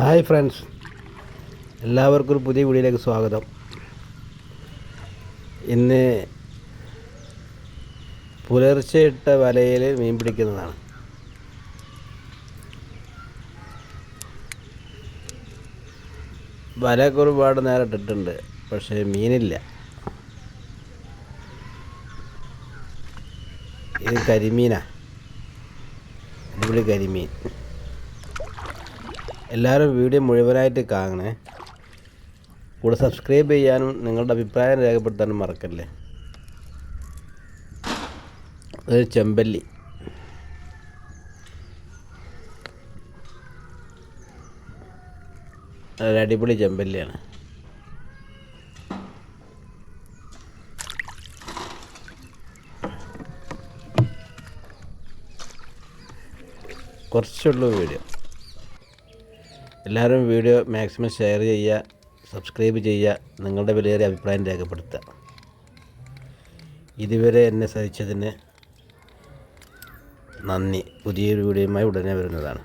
Hi friends. എല്ലാവർക്കും ഒരു പുതിയ വീഡിയോയിലേക്ക് സ്വാഗതം. ഇന്ന് പുലർച്ചെ ഇട്ട വലയിൽ മീൻ പിടിക്കുന്നതാണ്. വലയൊക്കെ ഒരുപാട് നേരം ഇട്ടിട്ടുണ്ട് പക്ഷേ മീനില്ല. ഇത് കരിമീനാ. അടിപൊളി കരിമീൻ. എല്ലാവരും വീഡിയോ മുഴുവനായിട്ട് കാണണേ. കൂടെ സബ്സ്ക്രൈബ് ചെയ്യാനും നിങ്ങളുടെ അഭിപ്രായം രേഖപ്പെടുത്താനും മറക്കല്ലേ? ഒരു ചെമ്പല്ലി. അടിപൊളി ചെമ്പല്ലിയാണ്. കുറച്ചുള്ളൂ വീഡിയോ. എല്ലാവരും വീഡിയോ മാക്സിമം ഷെയർ ചെയ്യുക സബ്സ്ക്രൈബ് ചെയ്യുക നിങ്ങളുടെ വിലയേറിയ അഭിപ്രായം രേഖപ്പെടുത്തുക. ഇതുവരെ എന്നെ സഹിച്ചതിന് നന്ദി. പുതിയൊരു വീഡിയോയുമായി ഉടനെ വരുന്നതാണ്.